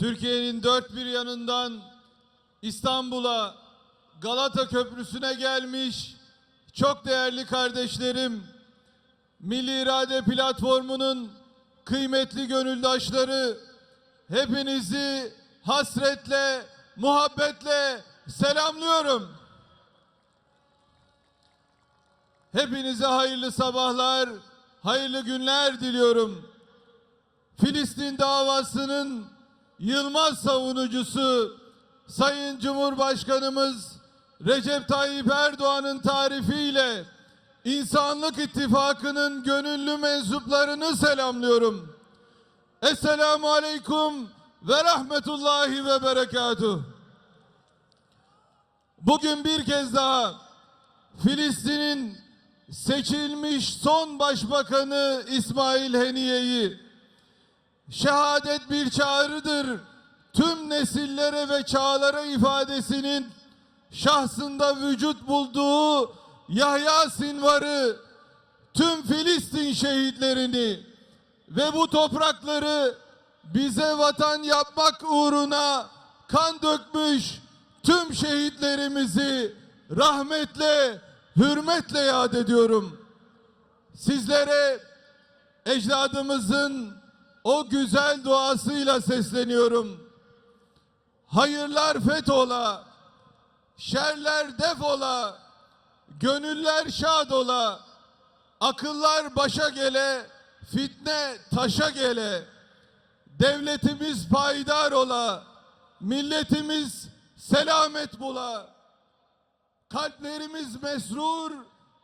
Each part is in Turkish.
Türkiye'nin dört bir yanından İstanbul'a Galata Köprüsü'ne gelmiş çok değerli kardeşlerim, Milli İrade Platformu'nun kıymetli gönüldaşları hepinizi hasretle, muhabbetle selamlıyorum. Hepinize hayırlı sabahlar, hayırlı günler diliyorum. Filistin davasının Yılmaz savunucusu Sayın Cumhurbaşkanımız Recep Tayyip Erdoğan'ın tarifiyle İnsanlık İttifakı'nın gönüllü mensuplarını selamlıyorum. Esselamu Aleyküm ve Rahmetullahi ve Berekatuhu. Bugün bir kez daha Filistin'in seçilmiş son başbakanı İsmail Heniye'yi şehadet bir çağrıdır. Tüm nesillere ve çağlara ifadesinin şahsında vücut bulduğu Yahya Sinvar'ı, tüm Filistin şehitlerini ve bu toprakları bize vatan yapmak uğruna kan dökmüş tüm şehitlerimizi rahmetle, hürmetle yad ediyorum. Sizlere ecdadımızın o güzel duasıyla sesleniyorum. Hayırlar fethola, şerler defola, gönüller şad ola, akıllar başa gele, fitne taşa gele. Devletimiz payidar ola, milletimiz selamet bula. Kalplerimiz mesrur,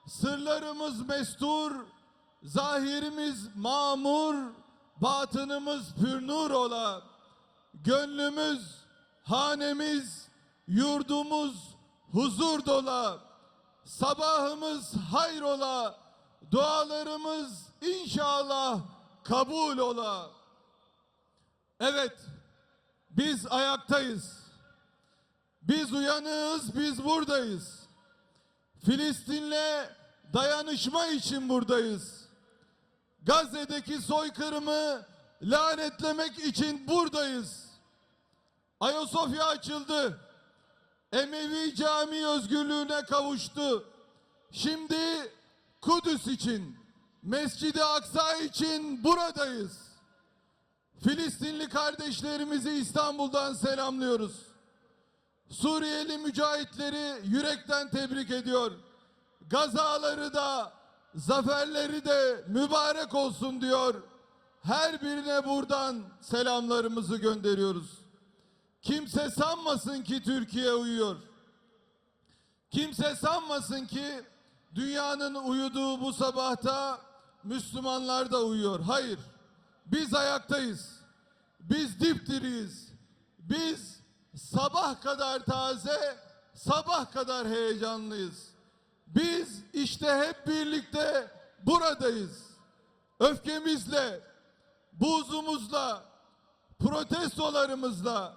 sırlarımız mestur, zahirimiz mamur, batınımız pürnur ola. Gönlümüz, hanemiz, yurdumuz huzur dola. Sabahımız hayrola, dualarımız inşallah kabul ola. Evet, biz ayaktayız. Biz uyanığız, biz buradayız. Filistin'le dayanışma için buradayız. Gazze'deki soykırımı lanetlemek için buradayız. Ayasofya açıldı. Emevi cami özgürlüğüne kavuştu. Şimdi Kudüs için, Mescid-i Aksa için buradayız. Filistinli kardeşlerimizi İstanbul'dan selamlıyoruz. Suriyeli mücahitleri yürekten tebrik ediyor. Gazaları da, zaferleri de mübarek olsun diyor. Her birine buradan selamlarımızı gönderiyoruz. Kimse sanmasın ki Türkiye uyuyor. Kimse sanmasın ki dünyanın uyuduğu bu sabahta Müslümanlar da uyuyor. Hayır. Biz ayaktayız. Biz dipdiriyiz. Biz sabah kadar taze, sabah kadar heyecanlıyız. Biz işte hep birlikte buradayız. Öfkemizle, buzumuzla, protestolarımızla,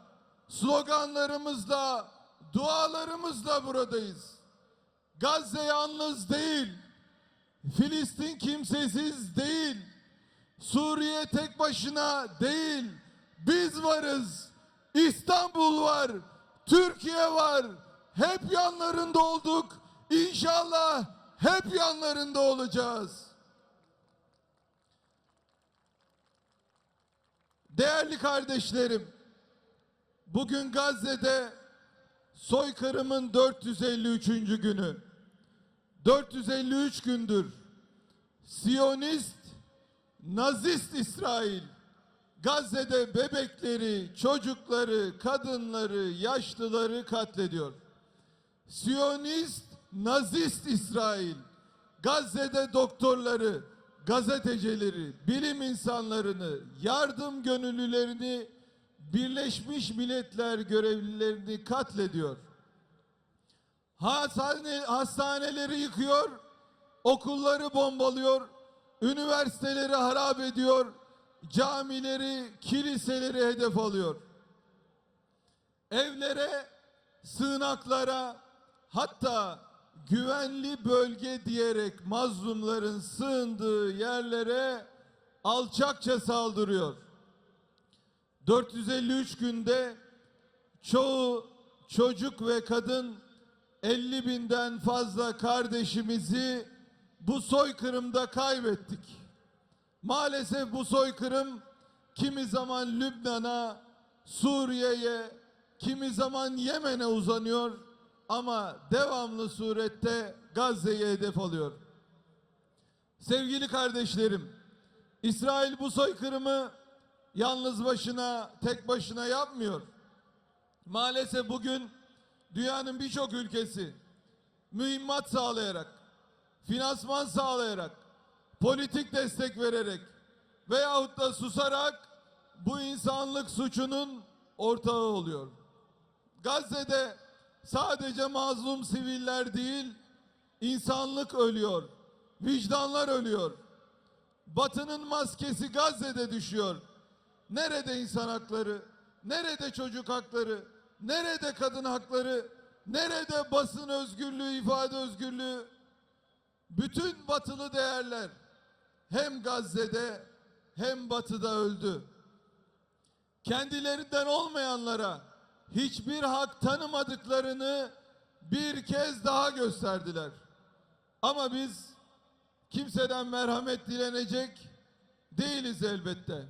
sloganlarımızla, dualarımızla buradayız. Gazze yalnız değil. Filistin kimsesiz değil. Suriye tek başına değil. Biz varız. İstanbul var. Türkiye var. Hep yanlarında olduk. İnşallah hep yanlarında olacağız. Değerli kardeşlerim, bugün Gazze'de soykırımın 453. günü. 453 gündür Siyonist, Nazist İsrail Gazze'de bebekleri, çocukları, kadınları, yaşlıları katlediyor. Siyonist, Nazist İsrail Gazze'de doktorları, gazetecileri, bilim insanlarını, yardım gönüllülerini, Birleşmiş Milletler görevlilerini katlediyor. Hastane, hastaneleri yıkıyor, okulları bombalıyor, üniversiteleri harap ediyor, camileri, kiliseleri hedef alıyor. Evlere, sığınaklara, hatta güvenli bölge diyerek mazlumların sığındığı yerlere alçakça saldırıyor. 453 günde çoğu çocuk ve kadın 50 binden fazla kardeşimizi bu soykırımda kaybettik. Maalesef bu soykırım kimi zaman Lübnan'a, Suriye'ye, kimi zaman Yemen'e uzanıyor ama devamlı surette Gazze'yi hedef alıyor. Sevgili kardeşlerim, İsrail bu soykırımı yalnız başına, tek başına yapmıyor. Maalesef bugün dünyanın birçok ülkesi mühimmat sağlayarak, finansman sağlayarak, politik destek vererek veyahut da susarak bu insanlık suçunun ortağı oluyor. Gazze'de sadece mazlum siviller değil, insanlık ölüyor, vicdanlar ölüyor. Batı'nın maskesi Gazze'de düşüyor. Nerede insan hakları? Nerede çocuk hakları? Nerede kadın hakları? Nerede basın özgürlüğü, ifade özgürlüğü? Bütün batılı değerler hem Gazze'de hem Batı'da öldü. Kendilerinden olmayanlara hiçbir hak tanımadıklarını bir kez daha gösterdiler. Ama biz kimseden merhamet dilenecek değiliz elbette.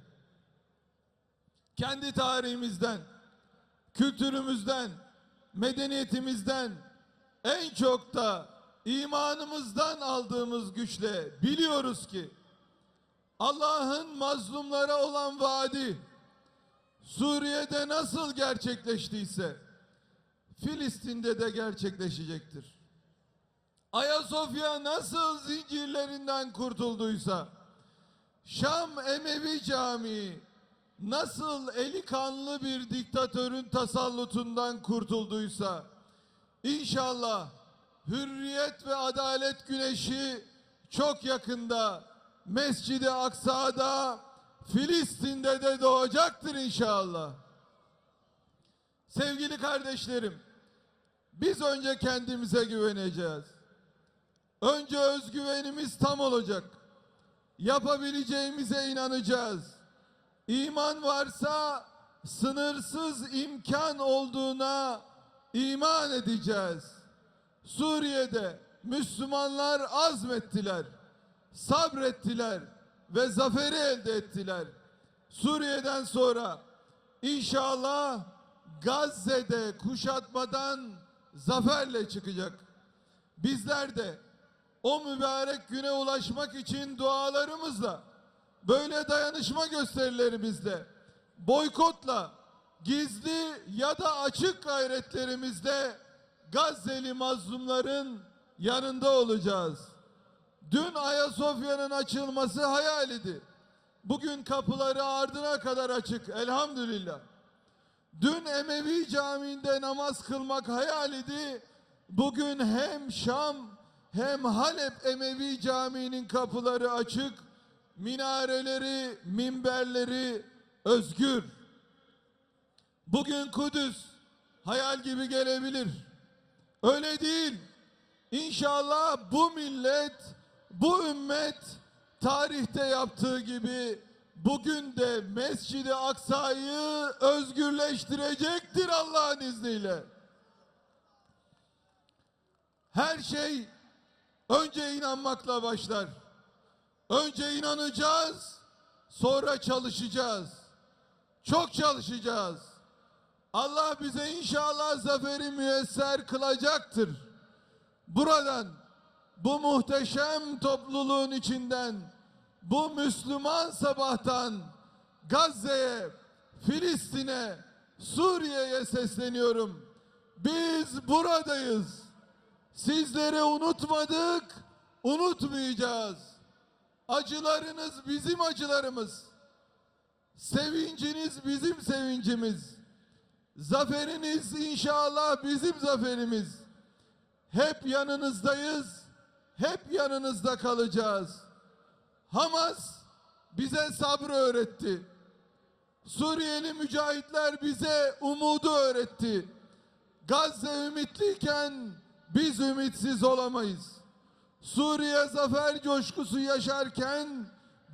Kendi tarihimizden, kültürümüzden, medeniyetimizden en çok da imanımızdan aldığımız güçle biliyoruz ki Allah'ın mazlumlara olan vaadi Suriye'de nasıl gerçekleştiyse Filistin'de de gerçekleşecektir. Ayasofya nasıl zincirlerinden kurtulduysa Şam Emevi Camii nasıl eli kanlı bir diktatörün tasallutundan kurtulduysa inşallah hürriyet ve adalet güneşi çok yakında Mescid-i Aksa'da Filistin'de de doğacaktır inşallah. Sevgili kardeşlerim, biz önce kendimize güveneceğiz. Önce özgüvenimiz tam olacak. Yapabileceğimize inanacağız. İman varsa sınırsız imkan olduğuna iman edeceğiz. Suriye'de Müslümanlar azmettiler, sabrettiler ve zaferi elde ettiler. Suriye'den sonra inşallah Gazze'de kuşatmadan zaferle çıkacak. Bizler de o mübarek güne ulaşmak için dualarımızla böyle dayanışma gösterilerimizle boykotla gizli ya da açık gayretlerimizle Gazze'li mazlumların yanında olacağız. Dün Ayasofya'nın açılması hayalidi. Bugün kapıları ardına kadar açık elhamdülillah. Dün Emevi Camii'nde namaz kılmak hayalidi. Bugün hem Şam hem Halep Emevi Camii'nin kapıları açık. Minareleri, minberleri özgür. Bugün Kudüs hayal gibi gelebilir. Öyle değil. İnşallah bu millet, bu ümmet tarihte yaptığı gibi bugün de Mescid-i Aksa'yı özgürleştirecektir Allah'ın izniyle. Her şey önce inanmakla başlar. Önce inanacağız, sonra çalışacağız. Çok çalışacağız. Allah bize inşallah zaferi müyesser kılacaktır. Buradan bu muhteşem topluluğun içinden bu Müslüman sabahtan Gazze'ye, Filistin'e, Suriye'ye sesleniyorum. Biz buradayız. Sizleri unutmadık, unutmayacağız. Acılarınız bizim acılarımız. Sevinciniz bizim sevincimiz. Zaferiniz inşallah bizim zaferimiz. Hep yanınızdayız. Hep yanınızda kalacağız. Hamas bize sabrı öğretti. Suriyeli mücahitler bize umudu öğretti. Gazze ümitliyken biz ümitsiz olamayız. Suriye zafer coşkusu yaşarken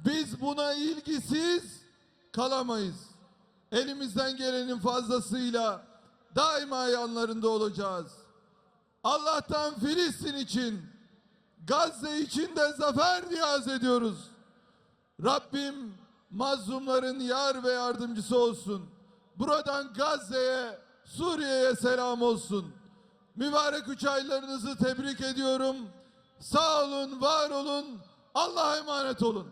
biz buna ilgisiz kalamayız. elimizden gelenin fazlasıyla daima yanlarında olacağız. Allah'tan Filistin için, Gazze için de zafer niyaz ediyoruz. Rabbim mazlumların yar ve yardımcısı olsun. Buradan Gazze'ye, Suriye'ye selam olsun. Mübarek üç aylarınızı tebrik ediyorum. Sağ olun, var olun. Allah'a emanet olun.